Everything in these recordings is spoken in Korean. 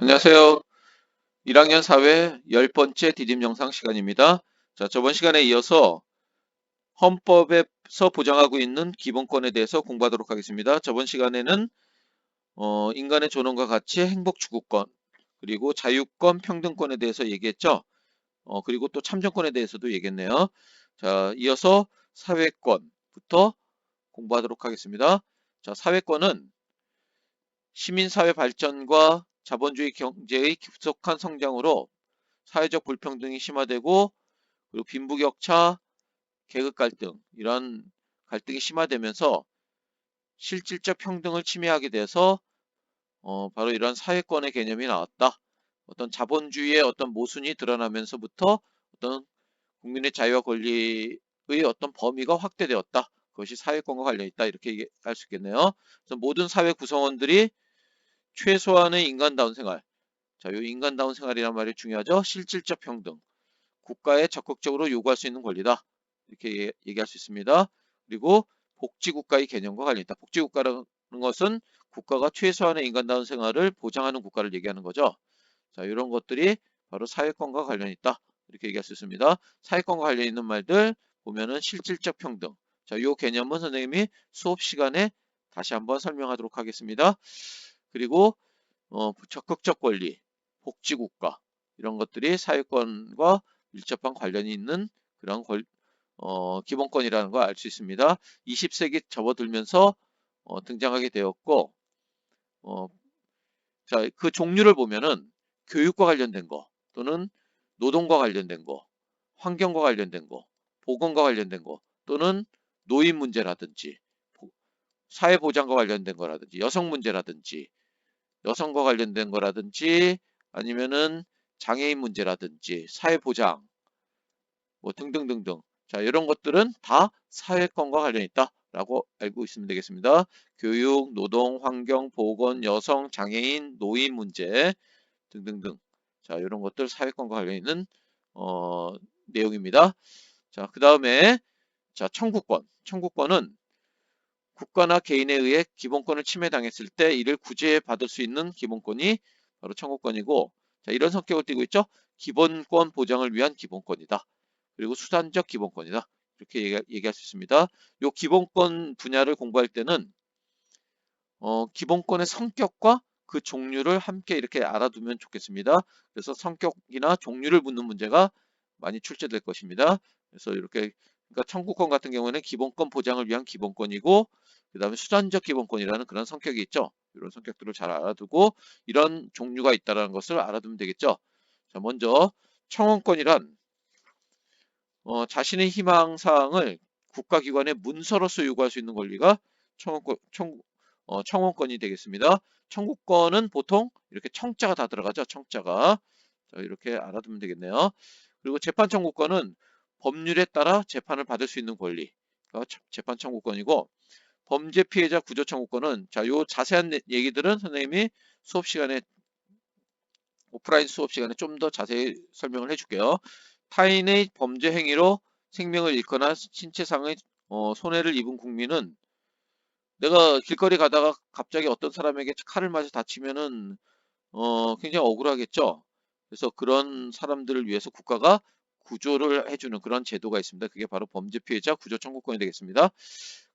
안녕하세요. 1학년 사회 10번째 디딤 영상 시간입니다. 자, 저번 시간에 이어서 헌법에서 보장하고 있는 기본권에 대해서 공부하도록 하겠습니다. 저번 시간에는 어, 인간의 존엄과 가치, 행복 추구권, 그리고 자유권, 평등권에 대해서 얘기했죠. 어, 그리고 또 참정권에 대해서도 얘기했네요. 자, 이어서 사회권부터 공부하도록 하겠습니다. 자, 사회권은 시민사회 발전과 자본주의 경제의 급속한 성장으로 사회적 불평등이 심화되고 그리고 빈부격차, 계급 갈등 이런 갈등이 심화되면서 실질적 평등을 침해하게 돼서 어, 바로 이런 사회권의 개념이 나왔다. 어떤 자본주의의 어떤 모순이 드러나면서부터 어떤 국민의 자유와 권리의 어떤 범위가 확대되었다. 그것이 사회권과 관련 있다. 이렇게 할수 있겠네요. 모든 사회 구성원들이 최소한의 인간다운 생활. 자, 이 인간다운 생활이란 말이 중요하죠. 실질적 평등. 국가에 적극적으로 요구할 수 있는 권리다. 이렇게 얘기할 수 있습니다. 그리고 복지국가의 개념과 관련 있다. 복지국가라는 것은 국가가 최소한의 인간다운 생활을 보장하는 국가를 얘기하는 거죠. 자, 이런 것들이 바로 사회권과 관련 있다. 이렇게 얘기할 수 있습니다. 사회권과 관련 있는 말들 보면은 실질적 평등. 자, 이 개념은 선생님이 수업 시간에 다시 한번 설명하도록 하겠습니다. 그리고 어, 적극적 권리, 복지국가 이런 것들이 사회권과 밀접한 관련이 있는 그런 권, 어, 기본권이라는 걸 알 수 있습니다. 20세기 접어들면서 어, 등장하게 되었고 어, 자, 그 종류를 보면은 교육과 관련된 거 또는 노동과 관련된 거, 환경과 관련된 거, 보건과 관련된 거 또는 노인 문제라든지 사회 보장과 관련된 거라든지 여성 문제라든지 여성과 관련된 거라든지 아니면은 장애인 문제라든지 사회보장 뭐 등등등등 자 이런 것들은 다 사회권과 관련이 있다 라고 알고 있으면 되겠습니다. 교육, 노동, 환경, 보건, 여성, 장애인, 노인 문제 등등등 자 이런 것들 사회권과 관련 있는 어, 내용입니다. 자 그 다음에 자 청구권 청구권은 국가나 개인에 의해 기본권을 침해당했을 때 이를 구제받을 수 있는 기본권이 바로 청구권이고 자, 이런 성격을 띠고 있죠. 기본권 보장을 위한 기본권이다. 그리고 수단적 기본권이다. 이렇게 얘기, 할수 있습니다. 이 기본권 분야를 공부할 때는 어, 기본권의 성격과 그 종류를 함께 이렇게 알아두면 좋겠습니다. 그래서 성격이나 종류를 묻는 문제가 많이 출제될 것입니다. 그래서 이렇게 그러니까 청구권 같은 경우에는 기본권 보장을 위한 기본권이고 그 다음에 수단적 기본권이라는 그런 성격이 있죠. 이런 성격들을 잘 알아두고 이런 종류가 있다는 것을 알아두면 되겠죠. 자, 먼저 청원권이란 어, 자신의 희망사항을 국가기관에 문서로서 요구할 수 있는 권리가 청원권, 청, 어, 청원권이 되겠습니다. 청구권은 보통 이렇게 청자가 다 들어가죠. 청자가. 자, 이렇게 알아두면 되겠네요. 그리고 재판 청구권은 법률에 따라 재판을 받을 수 있는 권리가 재판 청구권이고 범죄 피해자 구조 청구권은 자, 요 자세한 얘기들은 선생님이 수업 시간에 오프라인 수업 시간에 좀 더 자세히 설명을 해줄게요. 타인의 범죄 행위로 생명을 잃거나 신체상의 어, 손해를 입은 국민은 내가 길거리 가다가 갑자기 어떤 사람에게 칼을 맞아 다치면은 어, 굉장히 억울하겠죠. 그래서 그런 사람들을 위해서 국가가 구조를 해주는 그런 제도가 있습니다. 그게 바로 범죄 피해자 구조 청구권이 되겠습니다.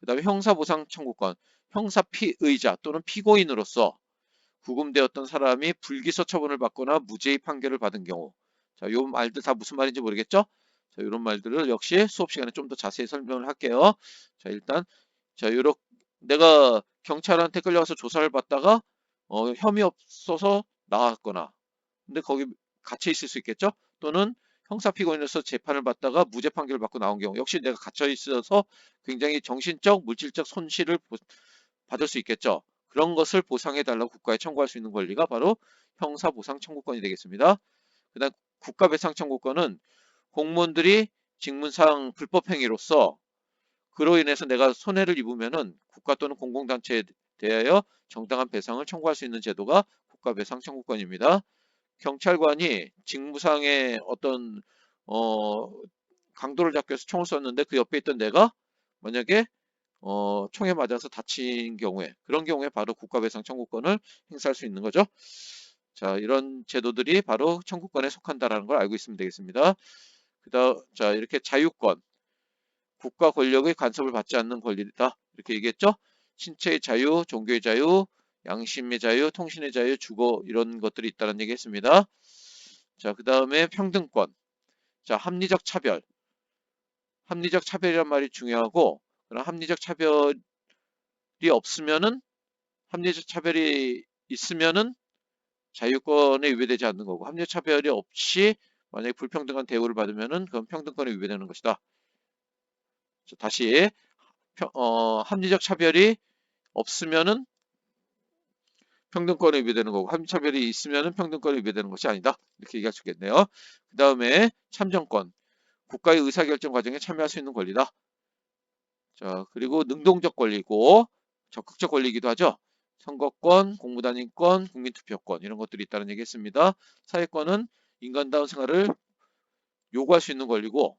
그 다음에 형사보상 청구권, 형사 피의자 또는 피고인으로서 구금되었던 사람이 불기소 처분을 받거나 무죄의 판결을 받은 경우 자, 요 말들 다 무슨 말인지 모르겠죠? 자, 이런 말들을 역시 수업 시간에 좀 더 자세히 설명을 할게요. 자, 일단 자, 요렇 내가 경찰한테 끌려가서 조사를 받다가 어, 혐의 없어서 나왔거나 근데 거기 갇혀 있을 수 있겠죠? 또는 형사 피고인으로서 재판을 받다가 무죄 판결을 받고 나온 경우 역시 내가 갇혀 있어서 굉장히 정신적 물질적 손실을 받을 수 있겠죠. 그런 것을 보상해 달라고 국가에 청구할 수 있는 권리가 바로 형사 보상 청구권이 되겠습니다. 그다음 국가 배상 청구권은 공무원들이 직무상 불법 행위로서 그로 인해서 내가 손해를 입으면은 국가 또는 공공단체에 대하여 정당한 배상을 청구할 수 있는 제도가 국가 배상 청구권입니다. 경찰관이 직무상의 어떤 어 강도를 잡기 위해서 총을 쐈는데 그 옆에 있던 내가 만약에 어 총에 맞아서 다친 경우에 그런 경우에 바로 국가배상 청구권을 행사할 수 있는 거죠. 자, 이런 제도들이 바로 청구권에 속한다라는 걸 알고 있으면 되겠습니다. 그다음 자, 이렇게 자유권. 국가 권력의 간섭을 받지 않는 권리다. 이렇게 얘기했죠? 신체의 자유, 종교의 자유, 양심의 자유, 통신의 자유, 주거 이런 것들이 있다는 얘기 했습니다. 자, 그 다음에 평등권. 자, 합리적 차별. 합리적 차별이란 말이 중요하고, 그럼 합리적 차별이 없으면은, 합리적 차별이 있으면은 자유권에 위배되지 않는 거고, 합리적 차별이 없이 만약에 불평등한 대우를 받으면은 그건 평등권에 위배되는 것이다. 자, 다시, 평- 어, 합리적 차별이 없으면은 평등권에 위배되는 거고 합리차별이 있으면은 평등권에 위배되는 것이 아니다. 이렇게 얘기할 수 있겠네요. 그 다음에 참정권. 국가의 의사결정 과정에 참여할 수 있는 권리다. 자, 그리고 능동적 권리고 적극적 권리이기도 하죠. 선거권, 공무단위권, 국민투표권 이런 것들이 있다는 얘기했습니다. 사회권은 인간다운 생활을 요구할 수 있는 권리고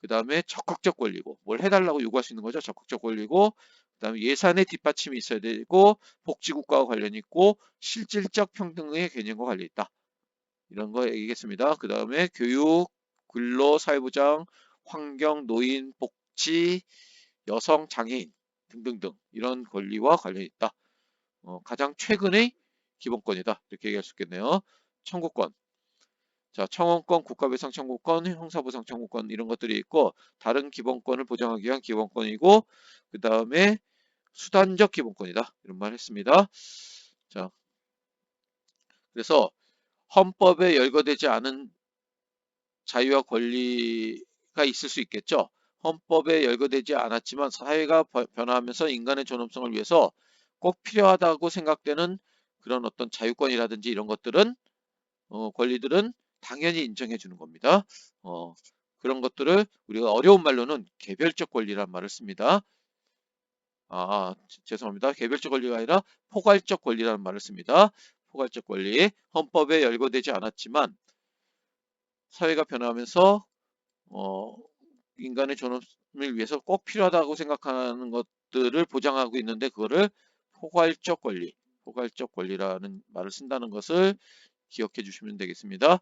그 다음에 적극적 권리고 뭘 해달라고 요구할 수 있는 거죠. 적극적 권리고 그 다음에 예산의 뒷받침이 있어야 되고 복지국가와 관련이 있고 실질적 평등의 개념과 관련이 있다. 이런 거 얘기했습니다. 그 다음에 교육, 근로, 사회보장, 환경, 노인, 복지, 여성, 장애인 등등등 이런 권리와 관련이 있다. 어, 가장 최근의 기본권이다. 이렇게 얘기할 수 있겠네요. 청구권. 자, 청원권, 국가배상 청구권, 형사보상 청구권 이런 것들이 있고 다른 기본권을 보장하기 위한 기본권이고 그 다음에 수단적 기본권이다. 이런 말 했습니다. 자, 그래서 헌법에 열거되지 않은 자유와 권리가 있을 수 있겠죠. 헌법에 열거되지 않았지만 사회가 버- 변화하면서 인간의 존엄성을 위해서 꼭 필요하다고 생각되는 그런 어떤 자유권이라든지 이런 것들은 어, 권리들은 당연히 인정해 주는 겁니다. 어, 그런 것들을 우리가 어려운 말로는 개별적 권리란 말을 씁니다. 아, 지- 죄송합니다. 개별적 권리가 아니라 포괄적 권리라는 말을 씁니다. 포괄적 권리. 헌법에 열거되지 않았지만 사회가 변화하면서 어, 인간의 존엄을 위해서 꼭 필요하다고 생각하는 것들을 보장하고 있는데 그거를 포괄적 권리, 포괄적 권리라는 말을 쓴다는 것을 기억해 주시면 되겠습니다.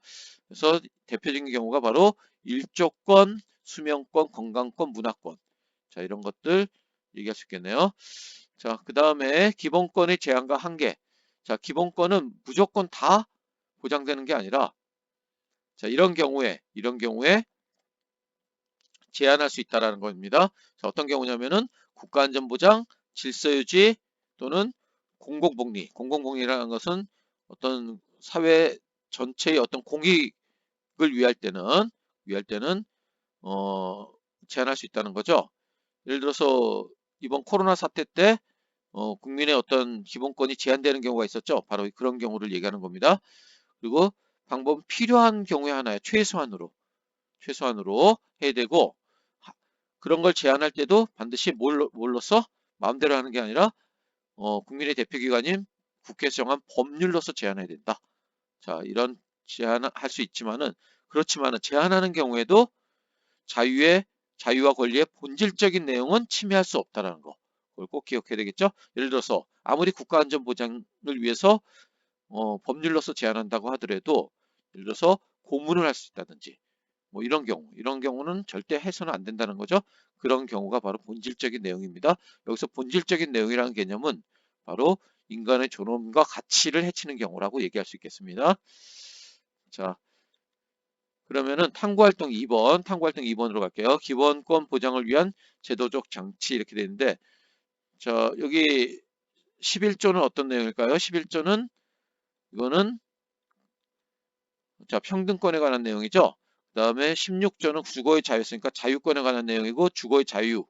그래서 대표적인 경우가 바로 일조권, 수명권, 건강권, 문화권. 자, 이런 것들 얘기할 수 있겠네요. 자, 그 다음에 기본권의 제한과 한계. 자, 기본권은 무조건 다 보장되는 게 아니라 자, 이런 경우에 이런 경우에 제한할 수 있다라는 겁니다. 자, 어떤 경우냐면은 국가안전보장, 질서유지 또는 공공복리. 공공복리라는 것은 어떤 사회 전체의 어떤 공익을 위할 때는 위할 때는 어, 제한할 수 있다는 거죠. 예를 들어서 이번 코로나 사태 때 어, 국민의 어떤 기본권이 제한되는 경우가 있었죠. 바로 그런 경우를 얘기하는 겁니다. 그리고 방법은 필요한 경우에 하나에 최소한으로 최소한으로 해야 되고 하- 그런 걸 제한할 때도 반드시 뭘로, 뭘로써 마음대로 하는 게 아니라 어, 국민의 대표기관인 국회에서 정한 법률로서 제한해야 된다. 자, 이런 제한할 수 있지만은 그렇지만은 제한하는 경우에도 자유의 자유와 권리의 본질적인 내용은 침해할 수 없다라는 거. 그걸 꼭 기억해야 되겠죠? 예를 들어서 아무리 국가 안전 보장을 위해서 어, 법률로서 제한한다고 하더라도 예를 들어서 고문을 할 수 있다든지 뭐 이런 경우 이런 경우는 절대 해서는 안 된다는 거죠. 그런 경우가 바로 본질적인 내용입니다. 여기서 본질적인 내용이라는 개념은 바로 인간의 존엄과 가치를 해치는 경우라고 얘기할 수 있겠습니다. 자, 그러면은 탐구활동 2번, 탐구활동 2번으로 갈게요. 기본권 보장을 위한 제도적 장치 이렇게 되는데, 자, 여기 11조는 어떤 내용일까요? 11조는 이거는 자, 평등권에 관한 내용이죠. 그 다음에 16조는 주거의 자유였으니까 자유권에 관한 내용이고 주거의 자유에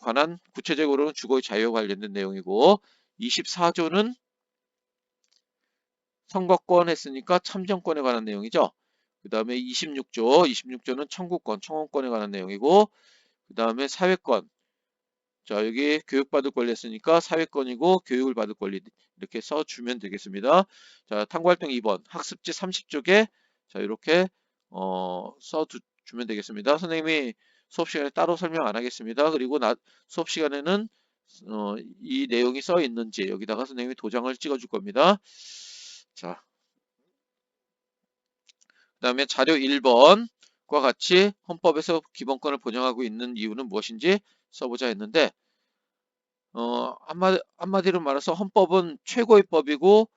관한 구체적으로는 주거의 자유와 관련된 내용이고 24조는 선거권 했으니까 참정권에 관한 내용이죠. 그 다음에 26조, 26조는 청구권, 청원권에 관한 내용이고 그 다음에 사회권. 자 여기 교육받을 권리 했으니까 사회권이고 교육을 받을 권리 이렇게 써주면 되겠습니다. 자 탐구활동 2번 학습지 30쪽에 자 이렇게 어, 써주면 되겠습니다. 선생님이 수업 시간에 따로 설명 안 하겠습니다. 그리고 나, 수업 시간에는 어, 이 내용이 써 있는지 여기다가 선생님이 도장을 찍어 줄 겁니다. 자 다음에 자료 1번과 같이 헌법에서 기본권을 보장하고 있는 이유는 무엇인지 써보자 했는데 어, 한마디, 한마디로 말해서 헌법은 최고의 법이고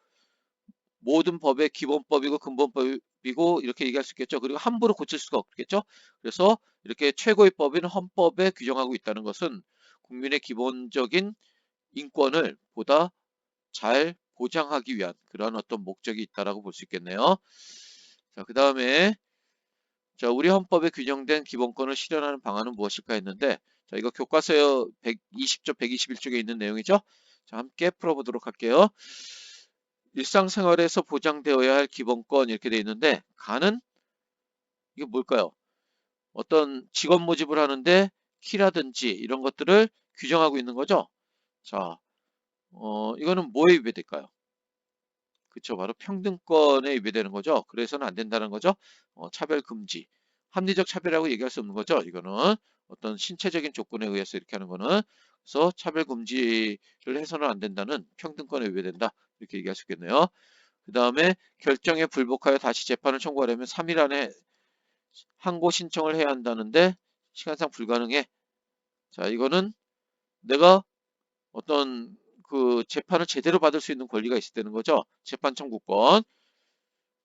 모든 법의 기본법이고 근본법이고 이렇게 얘기할 수 있겠죠. 그리고 함부로 고칠 수가 없겠죠. 그래서 이렇게 최고의 법인 헌법에 규정하고 있다는 것은 국민의 기본적인 인권을 보다 잘 보장하기 위한 그런 어떤 목적이 있다라고 볼 수 있겠네요. 자, 그 다음에 자, 우리 헌법에 규정된 기본권을 실현하는 방안은 무엇일까 했는데 자, 이거 교과서 120조, 121쪽에 있는 내용이죠. 자, 함께 풀어보도록 할게요. 일상생활에서 보장되어야 할 기본권 이렇게 돼 있는데 가는 이게 뭘까요? 어떤 직업 모집을 하는데 키라든지 이런 것들을 규정하고 있는 거죠. 자, 어, 이거는 뭐에 위배될까요? 그쵸, 바로 평등권에 위배되는 거죠. 그래서는 안 된다는 거죠. 어, 차별 금지. 합리적 차별이라고 얘기할 수 없는 거죠. 이거는 어떤 신체적인 조건에 의해서 이렇게 하는 거는 그래서 차별 금지를 해서는 안 된다는 평등권에 위배된다. 이렇게 얘기할 수 있겠네요. 그 다음에 결정에 불복하여 다시 재판을 청구하려면 3일 안에 항고 신청을 해야 한다는데 시간상 불가능해. 자, 이거는 내가 어떤 그 재판을 제대로 받을 수 있는 권리가 있을 때는 거죠. 재판 청구권.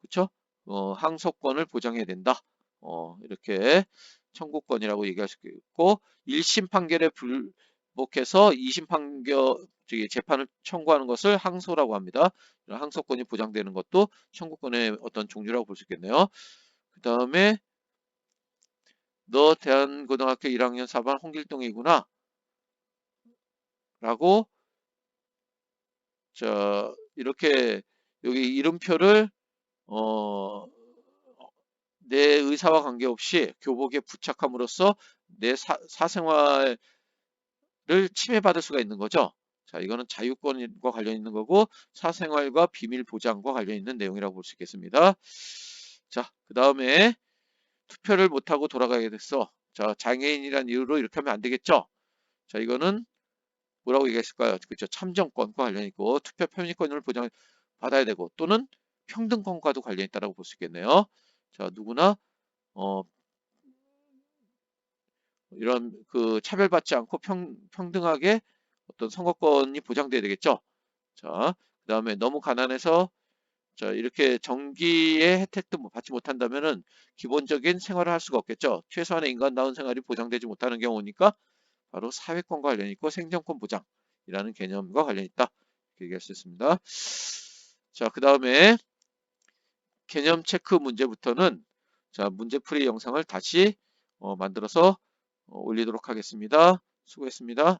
그쵸? 어, 항소권을 보장해야 된다. 어, 이렇게 청구권이라고 얘기할 수 있고 1심 판결에 불복해서 2심 판결 저기 재판을 청구하는 것을 항소라고 합니다. 항소권이 보장되는 것도 청구권의 어떤 종류라고 볼 수 있겠네요. 그 다음에 너 대한고등학교 1학년 4반 홍길동이구나 라고 자 이렇게 여기 이름표를 어, 내 의사와 관계없이 교복에 부착함으로써 내 사, 사생활을 침해받을 수가 있는 거죠. 자, 이거는 자유권과 관련 있는 거고 사생활과 비밀 보장과 관련 있는 내용이라고 볼 수 있겠습니다. 자, 그 다음에 투표를 못하고 돌아가게 됐어. 자, 장애인이란 이유로 이렇게 하면 안 되겠죠? 자, 이거는 뭐라고 얘기했을까요? 그렇죠. 참정권과 관련 있고 투표 편의권을 보장 받아야 되고 또는 평등권과도 관련 있다고 볼 수 있겠네요. 자, 누구나 어, 이런 그 차별받지 않고 평, 평등하게 어떤 선거권이 보장돼야 되겠죠. 자, 그 다음에 너무 가난해서 자, 이렇게 정기의 혜택도 뭐 받지 못한다면은 기본적인 생활을 할 수가 없겠죠. 최소한의 인간다운 생활이 보장되지 못하는 경우니까 바로 사회권과 관련 있고 생존권 보장이라는 개념과 관련 있다. 이렇게 얘기할 수 있습니다. 자, 그 다음에 개념 체크 문제부터는 자, 문제풀이 영상을 다시 어, 만들어서 어, 올리도록 하겠습니다. 수고했습니다.